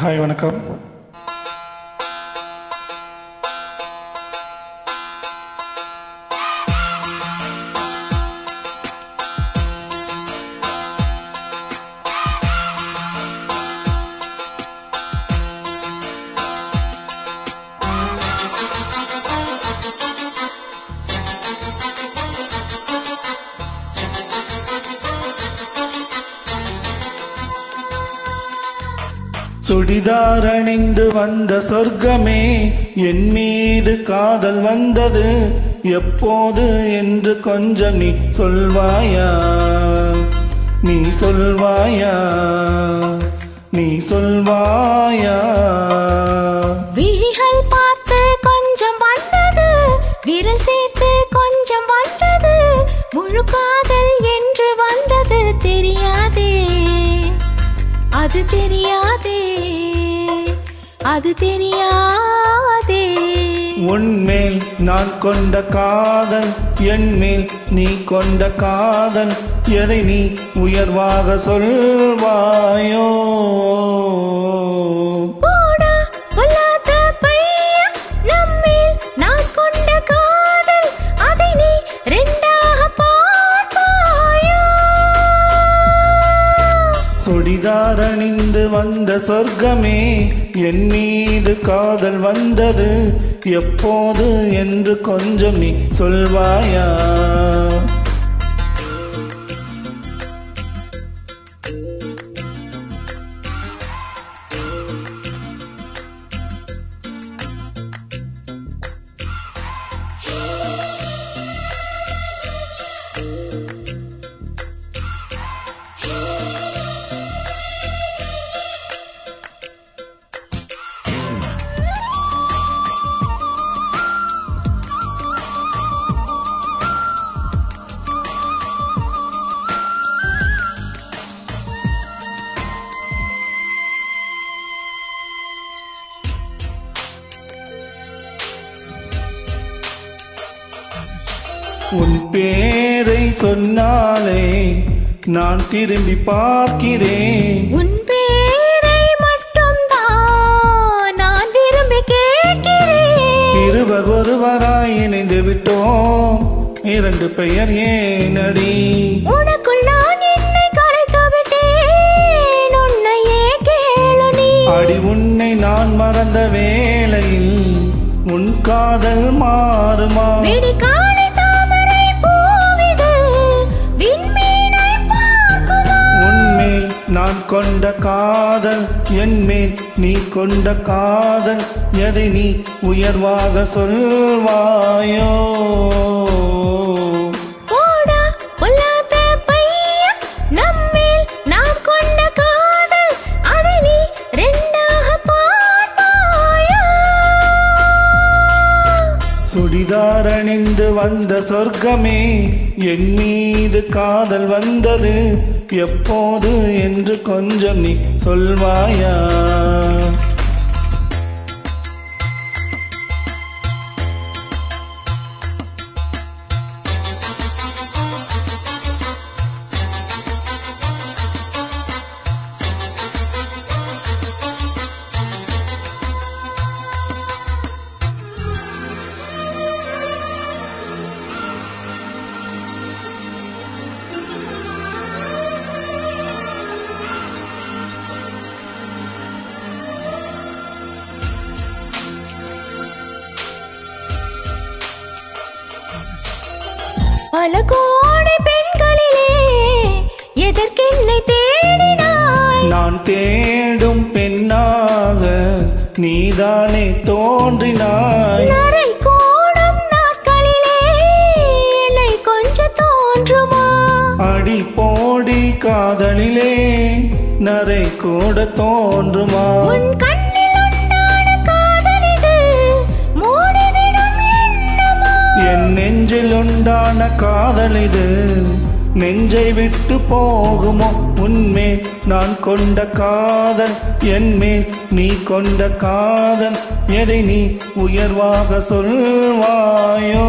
Hi வணக்கம் சுடிதார் அணிந்து வந்த சொர்க்கமே என் மீது காதல் வந்தது. எப்போது என்று கொஞ்சம் நீ சொல்வாயா? நீ சொல்வாயா? நீ சொல்வாயா? விழிகள் பார்த்து கொஞ்சம் வந்தது. விரல் சேர்த்து கொஞ்சம் வந்தது. முழு காதல் என்று வந்தது தெரியாதே. அது தெரியாது அது தெரியாதே. உன்மேல் நான் கொண்ட காதல் என் மேல் நீ கொண்ட காதல் எதை நீ உயர்வாக சொல்வாயோ? போடா பொல்லாத பையா நம்மேல் நான் கொண்ட காதல் அதை நீ ரெண்டாக பார்ப்பாயா? சுடிதார் அணிந்து வந்த சொர்க்கமே என் மீது காதல் வந்தது. எப்போது என்று கொஞ்சம் நீ சொல்வாயா? உன் பேரை சொன்னாலே நான் திரும்பி பார்க்கிறேன். உன் பேரை மட்டும் தான் நான் விரும்பி கேட்கிறேன். இருவர் ஒருவராய் இணைந்து விட்டோம். இரண்டு பெயர் ஏனடி உனக்குள் நான் என்னை கரைத்து விட்டேன். உன்னையே கேளு நீ. அடி உன்னை நான் மறந்த வேளையில் உன் காதல் மாறுமா? காதல் என் மேல் நீ கொண்ட காதல் எதை நீ உயர்வாக சொல்வாயோ? போடா பொல்லாத பையா நம்மேல் நாம் கொண்ட காதல் அதை நீ ரெண்டாக பார்ப்பாயா? சுடிதார் அணிந்து வந்த சொர்க்கமே என் மீது காதல் வந்தது. எப்போது என்று கொஞ்சம் நீ சொல்வாயா? பல கோடி பெண்களிலே எதற்கென்னை தேடினாய்? நான் தேடும் பெண்ணாக நீதானே தோன்றினாய். நரை கூடும் நாட்களிலே என்னை கொஞ்சம் தோன்றுமா? அடி போடி காதலிலே நரை கூட தோன்றுமா? உன் கண்ணில் என் நெஞ்சில் உண்டான காதலிது நெஞ்சை விட்டு போகுமோ? உன்மேல் நான் கொண்ட காதல் என்மே நீ கொண்ட காதல். எதை நீ உயர்வாக சொல்வாயோ?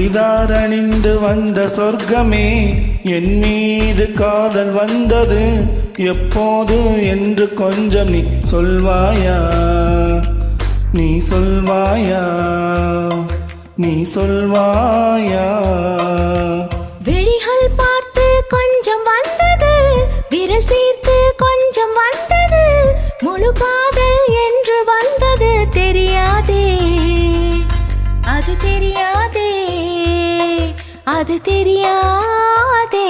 சுடிதார் வந்த சொர்க்கமே என் மீது காதல் வந்தது எப்போது என்று கொஞ்சம் நீ சொல்வாயா? நீ சொல்வாயா? நீ சொல்வாயா? அது தெரியாதே.